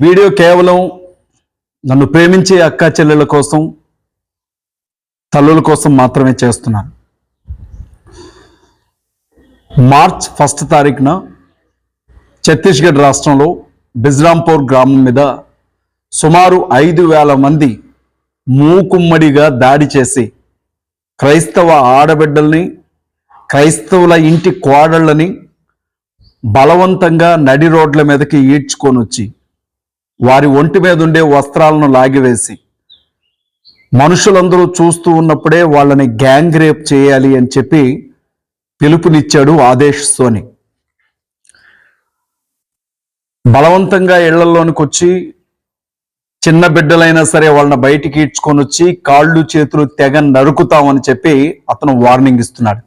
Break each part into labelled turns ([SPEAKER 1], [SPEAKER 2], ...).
[SPEAKER 1] Video కేవలం నన్ను ప్రేమించే అక్క చెల్లెల కోసం తల్లుల కోసం మాత్రమే చేస్తున్నాను. మార్చ్ ఫస్ట్ తారీఖున ఛత్తీస్గఢ్ రాష్ట్రంలో బిజ్రాంపూర్ గ్రామం మీద సుమారు ఐదు వేల మంది మూకుమ్మడిగా దాడి చేసి క్రైస్తవ ఆడబిడ్డల్ని క్రైస్తవుల ఇంటి కోడళ్ళని బలవంతంగా నడి రోడ్ల మీదకి ఈడ్చుకొని వచ్చి వారి ఒంటి మీద ఉండే వస్త్రాలను లాగివేసి మనుషులందరూ చూస్తూ ఉన్నప్పుడే వాళ్ళని గ్యాంగ్ రేప్ చేయాలి అని చెప్పి పిలుపునిచ్చాడు ఆదేశ్ సోని. బలవంతంగా ఇళ్ళలోనికి వచ్చి చిన్న బిడ్డలైనా సరే వాళ్ళని బయటికి ఈడ్చుకొని వచ్చి కాళ్ళు చేతులు తెగ నరుకుతామని చెప్పి అతను వార్నింగ్ ఇస్తున్నాడు.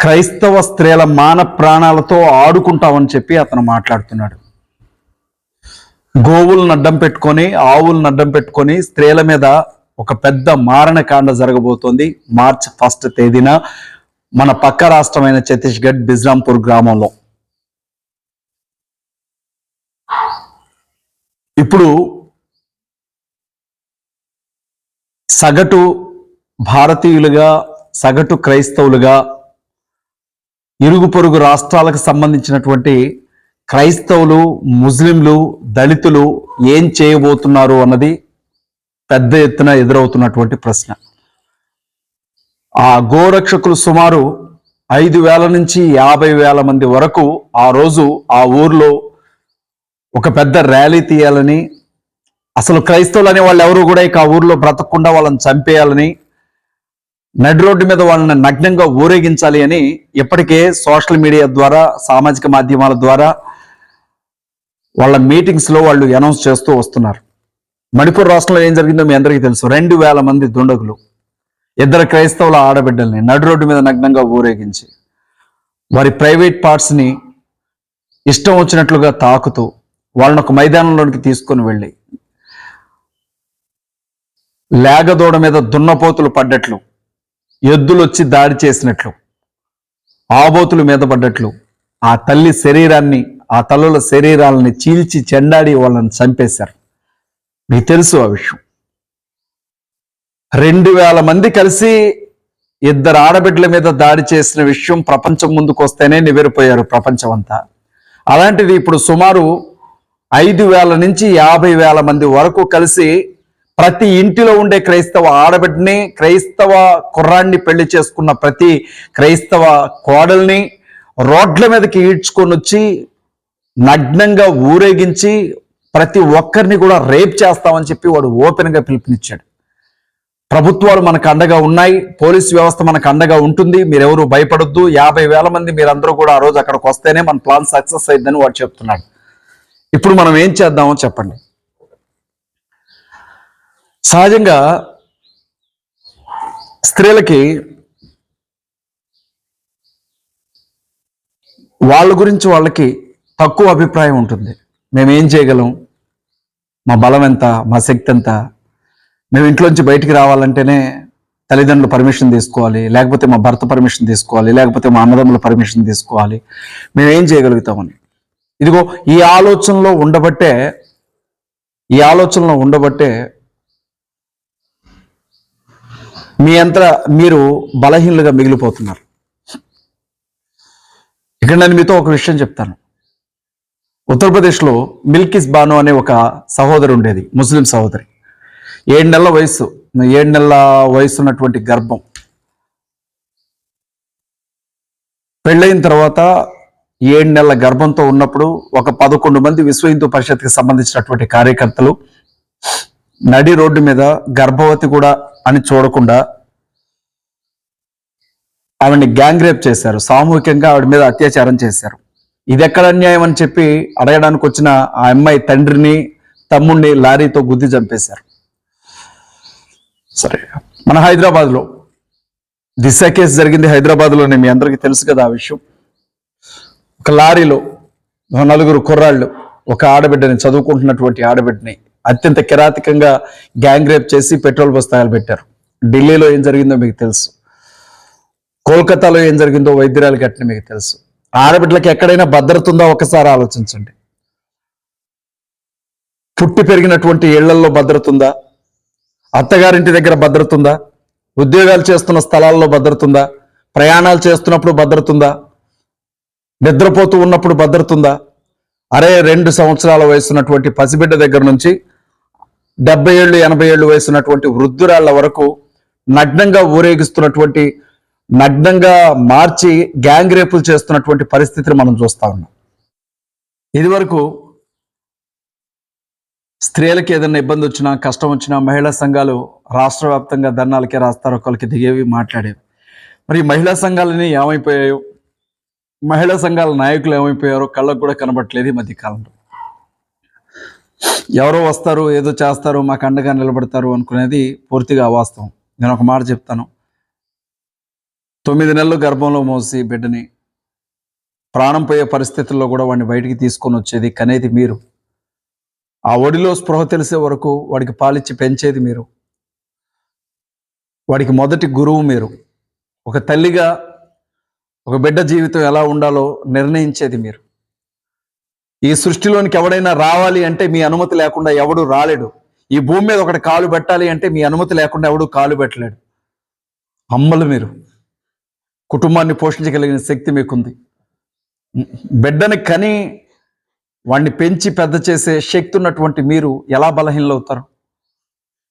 [SPEAKER 1] క్రైస్తవ స్త్రీల మాన ప్రాణాలతో ఆడుకుంటామని చెప్పి అతను మాట్లాడుతున్నాడు. గోవులను అడ్డం పెట్టుకొని ఆవులను అడ్డం పెట్టుకొని స్త్రీల మీద ఒక పెద్ద మారణకాండ జరగబోతోంది. మార్చ్ ఫస్ట్ తేదీన మన పక్క రాష్ట్రమైన ఛత్తీస్గఢ్ బిజ్రాంపూర్ గ్రామంలో. ఇప్పుడు సగటు భారతీయులుగా సగటు క్రైస్తవులుగా ఇరుగు పొరుగు రాష్ట్రాలకు సంబంధించినటువంటి క్రైస్తవులు ముస్లింలు దళితులు ఏం చేయబోతున్నారు అన్నది పెద్ద ఎత్తున ఎదురవుతున్నటువంటి ప్రశ్న. ఆ గోరక్షకులు సుమారు ఐదు వేల నుంచి యాభై వేల మంది వరకు ఆ రోజు ఆ ఊర్లో ఒక పెద్ద ర్యాలీ తీయాలని అసలు క్రైస్తవులు అనే వాళ్ళు ఎవరు కూడా ఇక ఆ ఊర్లో బ్రతకకుండా వాళ్ళని చంపేయాలని నడి రోడ్డు మీద వాళ్ళని నగ్నంగా ఊరేగించాలి అని ఇప్పటికే సోషల్ మీడియా ద్వారా సామాజిక మాధ్యమాల ద్వారా వాళ్ళ మీటింగ్స్లో వాళ్ళు అనౌన్స్ చేస్తూ వస్తున్నారు. మణిపూర్ రాష్ట్రంలో ఏం జరిగిందో మీ అందరికీ తెలుసు. రెండు వేల మంది దుండగులు ఇద్దరు క్రైస్తవుల ఆడబిడ్డల్ని నడు రోడ్డు మీద నగ్నంగా ఊరేగించి వారి ప్రైవేట్ పార్ట్స్ని ఇష్టం వచ్చినట్లుగా తాకుతూ వాళ్ళని ఒక మైదానంలోనికి తీసుకొని వెళ్ళి లేగదోడ మీద దున్నపోతులు పడ్డట్లు ఎద్దులు వచ్చి దాడి చేసినట్లు ఆబోతులు మీద పడ్డట్లు ఆ తల్లి శరీరాన్ని ఆ తల్లుల శరీరాలని చీల్చి చెండాడి వాళ్ళని చంపేశారు. మీకు తెలుసు ఆ విషయం. రెండు వేల మంది కలిసి ఇద్దరు ఆడబిడ్డల మీద దాడి చేసిన విషయం ప్రపంచం ముందుకు వస్తేనే నివ్వెరపోయారు ప్రపంచం అంతా అలాంటిది ఇప్పుడు సుమారు ఐదు వేల నుంచి యాభై వేల మంది వరకు కలిసి ప్రతి ఇంటిలో ఉండే క్రైస్తవ ఆడబిడ్డని క్రైస్తవ కుర్రాన్ని పెళ్ళి చేసుకున్న ప్రతి క్రైస్తవ కోడల్ని రోడ్ల మీదకి ఈడ్చుకొని వచ్చి నగ్నంగా ఊరేగించి ప్రతి ఒక్కరిని కూడా రేప్ చేస్తామని చెప్పి వాడు ఓపెన్గా పిలుపునిచ్చాడు. ప్రభుత్వాలు మనకు అండగా ఉన్నాయి పోలీస్ వ్యవస్థ మనకు అండగా ఉంటుంది మీరెవరు భయపడొద్దు యాభై వేల మంది మీరందరూ కూడా ఆ రోజు అక్కడికి వస్తేనే మన ప్లాన్ సక్సెస్ అయిందని వాడు చెప్తున్నాడు. ఇప్పుడు మనం ఏం చేద్దామో చెప్పండి. సహజంగా స్త్రీలకి వాళ్ళ గురించి వాళ్ళకి తక్కువ అభిప్రాయం ఉంటుంది. మేము ఏం చేయగలం? మా బలం ఎంత? మా శక్తి ఎంత? మేము ఇంట్లోంచి బయటికి రావాలంటేనే తల్లిదండ్రులు పర్మిషన్ తీసుకోవాలి లేకపోతే మా భర్త పర్మిషన్ తీసుకోవాలి లేకపోతే మా అన్నదమ్ముల పర్మిషన్ తీసుకోవాలి. మేము ఏం చేయగలుగుతామని? ఇదిగో ఈ ఆలోచనలో ఉండబట్టే ఈ ఆలోచనలో ఉండబట్టే మీ అంత మీరు బలహీనులుగా మిగిలిపోతున్నారు. ఇక్కడ నేను మీతో ఒక విషయం చెప్తాను. ఉత్తరప్రదేశ్లో మిల్కిస్ బాను అనే ఒక సహోదరి ఉండేది ముస్లిం సహోదరి. ఏడు నెలల వయసు ఏడు నెలల వయసు ఉన్నటువంటి గర్భం. పెళ్ళైన తర్వాత ఏడు నెలల గర్భంతో ఉన్నప్పుడు ఒక పదకొండు మంది విశ్వ హిందూ పరిషత్కి సంబంధించినటువంటి కార్యకర్తలు నడి రోడ్డు మీద గర్భవతి కూడా అని చూడకుండా ఆవిడని గ్యాంగ్ రేప్ చేశారు. సామూహికంగా ఆవిడ మీద అత్యాచారం చేశారు. ఇది ఎక్కడ అన్యాయం అని చెప్పి అడగడానికి వచ్చిన ఆ అమ్మాయి తండ్రిని తమ్ముడిని లారీతో గుద్ది చంపేశారు. సరే మన హైదరాబాద్లో దిశ కేసు జరిగింది హైదరాబాద్లోనే మీ అందరికీ తెలుసు కదా ఆ విషయం. ఒక లారీలో నలుగురు కుర్రాళ్ళు ఒక ఆడబిడ్డని చదువుకుంటున్నటువంటి ఆడబిడ్డని అత్యంత కిరాతకంగా గ్యాంగ్ రేప్ చేసి పెట్రోల్ బస్తాయాలు పెట్టారు. ఢిల్లీలో ఏం జరిగిందో మీకు తెలుసు. కోల్కతాలో ఏం జరిగిందో వైద్యురాలు కట్టిన మీకు తెలుసు. ఆడబిడ్డలకు ఎక్కడైనా భద్రత ఉందా? ఒకసారి ఆలోచించండి. పుట్టి పెరిగినటువంటి ఇళ్ళల్లో భద్రత ఉందా? అత్తగారింటి దగ్గర భద్రత ఉందా? ఉద్యోగాలు చేస్తున్న స్థలాల్లో భద్రత ఉందా? ప్రయాణాలు చేస్తున్నప్పుడు భద్రత ఉందా? నిద్రపోతూ ఉన్నప్పుడు భద్రత ఉందా? అరే రెండు సంవత్సరాల వయసున్నటువంటి పసిబిడ్డ దగ్గర నుంచి డెబ్బై ఏళ్ళు ఎనభై ఏళ్ళు వయసున్నటువంటి వృద్ధురాళ్ళ వరకు నగ్నంగా ఊరేగిస్తున్నటువంటి నగ్నంగా మార్చి గ్యాంగ్ రేపులు చేస్తున్నటువంటి పరిస్థితిని మనం చూస్తా ఉన్నాం. ఇదివరకు స్త్రీలకు ఏదైనా ఇబ్బంది వచ్చినా కష్టం వచ్చినా మహిళా సంఘాలు రాష్ట్ర వ్యాప్తంగా ధర్నాలకే రాస్తారు ఒకరికి దిగేవి మాట్లాడేవి. మరి మహిళా సంఘాలని ఏమైపోయాయో మహిళా సంఘాల నాయకులు ఏమైపోయారో కళ్ళకు కూడా కనబడట్లేదు ఈ మధ్య కాలంలో ఎవరో వస్తారు ఏదో చేస్తారు మాకు అండగా నిలబడతారు అనుకునేది పూర్తిగా అవాస్తవం. నేను ఒక మాట చెప్తాను. తొమ్మిది నెలలు గర్భంలో మోసి బిడ్డని ప్రాణం పోయే పరిస్థితుల్లో కూడా వాడిని బయటికి తీసుకొని వచ్చేది కనేది మీరు. ఆ ఒడిలో స్పృహ తెలిసే వరకు వాడికి పాలిచ్చి పెంచేది మీరు. వాడికి మొదటి గురువు మీరు. ఒక తల్లిగా ఒక బిడ్డ జీవితం ఎలా ఉండాలో నిర్ణయించేది మీరు. ఈ సృష్టిలోనికి ఎవడైనా రావాలి అంటే మీ అనుమతి లేకుండా ఎవడు రాలేడు. ఈ భూమి మీద ఒకటి కాలు పెట్టాలి అంటే మీ అనుమతి లేకుండా ఎవడు కాలు పెట్టలేడు. అమ్మలు మీరు. కుటుంబాన్ని పోషించగలిగిన శక్తి మీకుంది. బిడ్డని కని వాడిని పెంచి పెద్ద చేసే శక్తి ఉన్నటువంటి మీరు ఎలా బలహీనలవుతారు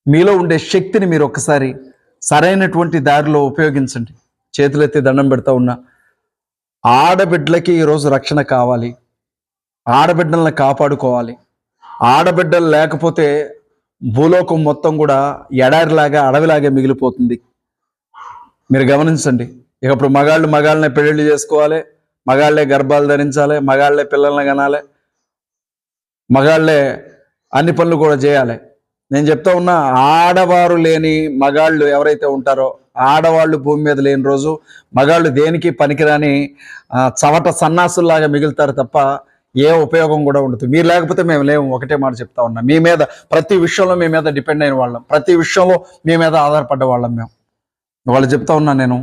[SPEAKER 1] మీలో ఉండే శక్తిని మీరు ఒకసారి సరైనటువంటి దారిలో ఉపయోగించండి. చేతులెత్తి దండం పెడతా ఉన్నా ఆడబిడ్డలకి ఈరోజు రక్షణ కావాలి. ఆడబిడ్డలను కాపాడుకోవాలి. ఆడబిడ్డలు లేకపోతే భూలోకం మొత్తం కూడా ఎడారిలాగా అడవిలాగా మిగిలిపోతుంది. మీరు గమనించండి ఇక ఇప్పుడు మగాళ్ళు మగాళ్ళనే పెళ్ళిళ్ళు చేసుకోవాలి మగాళ్ళే గర్భాలు ధరించాలి మగాళ్ళే పిల్లల్ని కనాలి మగాళ్ళే అన్ని పనులు కూడా చేయాలి. నేను చెప్తా ఉన్నా ఆడవారు లేని మగాళ్ళు ఎవరైతే ఉంటారో ఆడవాళ్ళు భూమి మీద లేని రోజు మగాళ్ళు దేనికి పనికిరాని చవట సన్నాసుల్లాగా మిగులుతారు తప్ప ఏ ఉపయోగం కూడా ఉండదు. మీరు లేకపోతే మేము లేము ఒకటే మాట చెప్తా ఉన్నా. మీ మీద ప్రతి విషయంలో మీ మీద డిపెండ్ అయిన వాళ్ళం. ప్రతి విషయంలో మీ మీద ఆధారపడ్డ వాళ్ళం మేము. వాళ్ళు చెప్తా ఉన్నా నేను.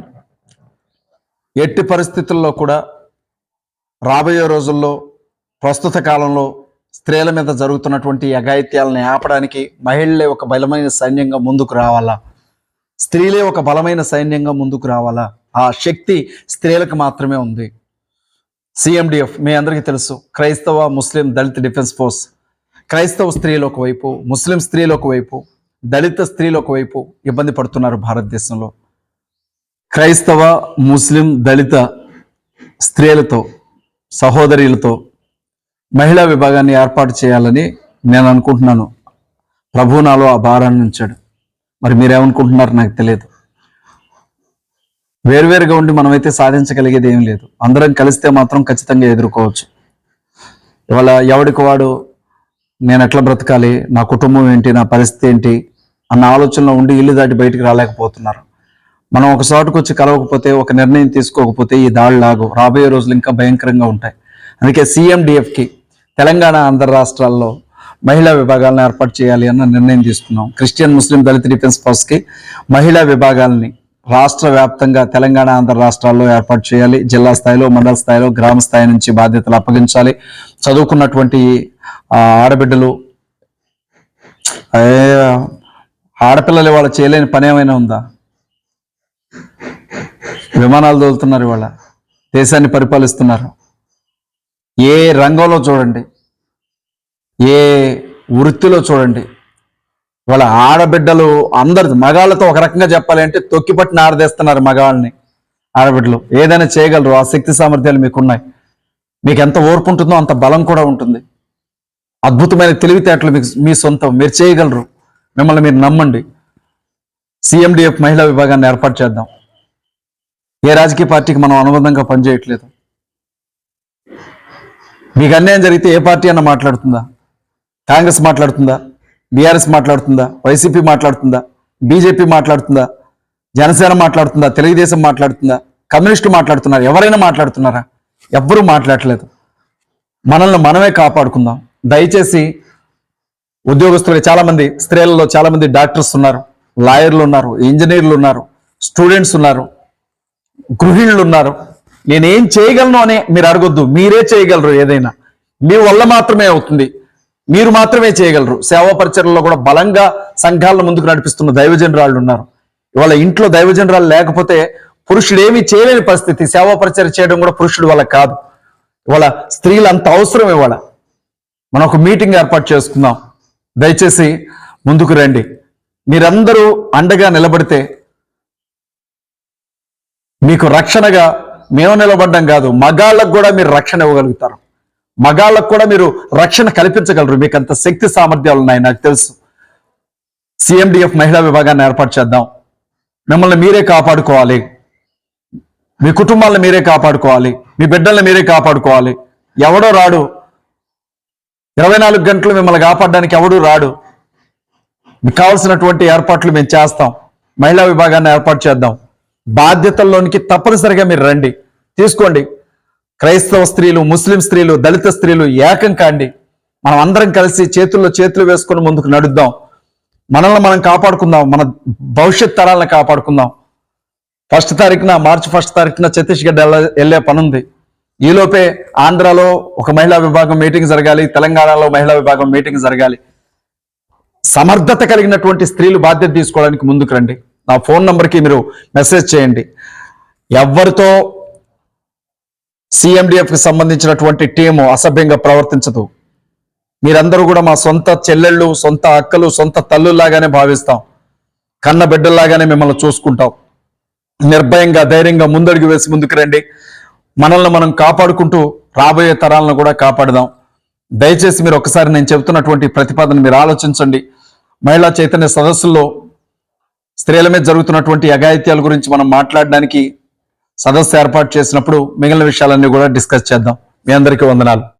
[SPEAKER 1] ఎట్టి పరిస్థితుల్లో కూడా రాబోయే రోజుల్లో ప్రస్తుత కాలంలో స్త్రీల మీద జరుగుతున్నటువంటి అఘాయిత్యాలను ఆపడానికి మహిళలే ఒక బలమైన సైన్యంగా ముందుకు రావాలా? స్త్రీలే ఒక బలమైన సైన్యంగా ముందుకు రావాలా? ఆ శక్తి స్త్రీలకు మాత్రమే ఉంది. సిఎండిఎఫ్ మీ అందరికీ తెలుసు క్రైస్తవ ముస్లిం దళిత డిఫెన్స్ ఫోర్స్. క్రైస్తవ స్త్రీలు ఒకవైపు ముస్లిం స్త్రీలు ఒకవైపు దళిత స్త్రీలు ఒకవైపు ఇబ్బంది పడుతున్నారు భారతదేశంలో. క్రైస్తవ ముస్లిం దళిత స్త్రీలతో సహోదరులతో మహిళా విభాగాన్ని ఏర్పాటు చేయాలని నేను అనుకుంటున్నాను. ప్రభు నాలో ఆ భారాన్ని ఉంచాడు. మరి మీరేమనుకుంటున్నారు నాకు తెలియదు. వేరువేరుగా ఉండి మనమైతే సాధించగలిగేది ఏం లేదు. అందరం కలిస్తే మాత్రం ఖచ్చితంగా ఎదుర్కోవచ్చు. ఇవాళ ఎవడికి వాడు నేను ఎట్లా బ్రతకాలి? నా కుటుంబం ఏంటి? నా పరిస్థితి ఏంటి? అన్న ఆలోచనలో ఉండి ఇల్లు దాటి బయటికి రాలేకపోతున్నారు. మనం ఒక చోటుకు వచ్చి కలవకపోతే ఒక నిర్ణయం తీసుకోకపోతే ఈ దాడులాగు లాగు రాబోయే రోజులు ఇంకా భయంకరంగా ఉంటాయి. అందుకే సీఎండిఎఫ్కి తెలంగాణ ఆంధ్ర రాష్ట్రాల్లో మహిళా విభాగాలను ఏర్పాటు చేయాలి అన్న నిర్ణయం తీసుకున్నాం. క్రిస్టియన్ ముస్లిం దళిత డిఫెన్స్ ఫోర్స్కి మహిళా విభాగాలని రాష్ట్ర వ్యాప్తంగా తెలంగాణ ఆంధ్ర రాష్ట్రాల్లో ఏర్పాటు చేయాలి. జిల్లా స్థాయిలో మండల స్థాయిలో గ్రామ స్థాయి నుంచి బాధ్యతలు అప్పగించాలి. చదువుకున్నటువంటి ఆడబిడ్డలు ఆడపిల్లలు వాళ్ళు చేయలేని పని ఏమైనా ఉందా? విమానాలు తోలుతున్నారు ఇవాళ. దేశాన్ని పరిపాలిస్తున్నారు. ఏ రంగంలో చూడండి ఏ వృత్తిలో చూడండి వాళ్ళ ఆడబిడ్డలు అందరు మగాళ్ళతో ఒక రకంగా చెప్పాలి అంటే తొక్కిపట్టిన ఆడదేస్తున్నారు మగాళ్ళని ఆడబిడ్డలు. ఏదైనా చేయగలరు ఆ శక్తి సామర్థ్యాలు మీకున్నాయి. మీకు ఎంత ఓర్పు ఉంటుందో అంత బలం కూడా ఉంటుంది. అద్భుతమైన తెలివితేటలు మీకు మీ సొంతం. మీరు చేయగలరు. మిమ్మల్ని మీరు నమ్మండి. సిఎండిఎఫ్ మహిళా విభాగాన్ని ఏర్పాటు చేద్దాం. ఏ రాజకీయ పార్టీకి మనం అనుబంధంగా పనిచేయట్లేదు మీకు అన్యాయం జరిగితే ఏ పార్టీ అన్న మాట్లాడుతుందా? కాంగ్రెస్ మాట్లాడుతుందా? బీఆర్ఎస్ మాట్లాడుతుందా? వైసీపీ మాట్లాడుతుందా? బీజేపీ మాట్లాడుతుందా? జనసేన మాట్లాడుతుందా? తెలుగుదేశం మాట్లాడుతుందా? కమ్యూనిస్టు మాట్లాడుతున్నారు. ఎవరైనా మాట్లాడుతున్నారా? ఎవ్వరూ మాట్లాడట్లేదు మనల్ని మనమే కాపాడుకుందాం. దయచేసి ఉద్యోగస్తులు చాలామంది స్త్రీలలో చాలామంది డాక్టర్స్ ఉన్నారు లాయర్లు ఉన్నారు ఇంజనీర్లు ఉన్నారు స్టూడెంట్స్ ఉన్నారు. గృహిణులు ఉన్నారు నేనేం చేయగలను అని మీరు అడగొద్దు. మీరే చేయగలరు ఏదైనా. మీ వల్ల మాత్రమే అవుతుంది. మీరు మాత్రమే చేయగలరు. సేవా పరిచర్లో కూడా బలంగా సంఘాలను ముందుకు నడిపిస్తున్న దైవజనరాళ్ళు ఉన్నారు. ఇవాళ ఇంట్లో దైవజనరాలు లేకపోతే పురుషుడు ఏమీ చేయలేని పరిస్థితి. సేవా పరిచయం చేయడం కూడా పురుషుడు వల్ల కాదు. ఇవాళ స్త్రీలు అంత అవసరం ఇవాళ. మనం ఒక మీటింగ్ ఏర్పాటు చేసుకుందాం. దయచేసి ముందుకు రండి. మీరందరూ అండగా నిలబడితే మీకు రక్షణగా మేము నిలబడ్డం కాదు మగాళ్ళకు కూడా మీరు రక్షణ ఇవ్వగలుగుతారు. మగాళ్ళకు కూడా మీరు రక్షణ కల్పించగలరు. మీకు అంత శక్తి సామర్థ్యాలు ఉన్నాయి నాకు తెలుసు. సిఎండిఎఫ్ మహిళా విభాగాన్ని ఏర్పాటు చేద్దాం. మిమ్మల్ని మీరే కాపాడుకోవాలి. మీ కుటుంబాలను మీరే కాపాడుకోవాలి. మీ బిడ్డల్ని మీరే కాపాడుకోవాలి. ఎవడో రాడు. ఇరవై నాలుగు గంటలు మిమ్మల్ని కాపాడడానికి ఎవడూ రాడు. మీకు కావాల్సినటువంటి ఏర్పాట్లు మేము చేస్తాం. మహిళా విభాగాన్ని ఏర్పాటు చేద్దాం. బాధ్యతల్లోనికి తప్పనిసరిగా మీరు రండి. తీసుకోండి. క్రైస్తవ స్త్రీలు ముస్లిం స్త్రీలు దళిత స్త్రీలు ఏకం కాండి. మనం అందరం కలిసి చేతుల్లో చేతులు వేసుకొని ముందుకు నడుద్దాం. మనల్ని మనం కాపాడుకుందాం. మన భవిష్యత్ తరాలను కాపాడుకుందాం. ఫస్ట్ తారీఖున మార్చి ఫస్ట్ తారీఖున ఛత్తీస్గఢ్ వెళ్ళే పనుంది. ఈలోపే ఆంధ్రాలో ఒక మహిళా విభాగం మీటింగ్ జరగాలి. తెలంగాణలో మహిళా విభాగం మీటింగ్ జరగాలి. సమర్థత కలిగినటువంటి స్త్రీలు బాధ్యత తీసుకోవడానికి ముందుకు రండి. నా ఫోన్ నంబర్కి మీరు మెసేజ్ చేయండి. ఎవరితో సిఎండిఎఫ్కి సంబంధించినటువంటి టీము అసభ్యంగా ప్రవర్తించదు. మీరందరూ కూడా మా సొంత చెల్లెళ్ళు సొంత అక్కలు సొంత తల్లుల్లాగానే భావిస్తాం. కన్న బిడ్డల్లాగానే మిమ్మల్ని చూసుకుంటాం. నిర్భయంగా ధైర్యంగా ముందడుగు వేసి ముందుకు రండి. మనల్ని మనం కాపాడుకుంటూ రాబోయే తరాలను కూడా కాపాడదాం. దయచేసి మీరు ఒకసారి నేను చెబుతున్నటువంటి ప్రతిపాదన మీరు ఆలోచించండి. మహిళా చైతన్య సదస్సుల్లో స్త్రీల మీద జరుగుతున్నటువంటి అఘాయిత్యాల గురించి మనం మాట్లాడడానికి సదస్సు ఏర్పాటు చేసినప్పుడు మిగిలిన విషయాలన్నీ కూడా డిస్కస్ చేద్దాం. మీ అందరికీ వందనాలు.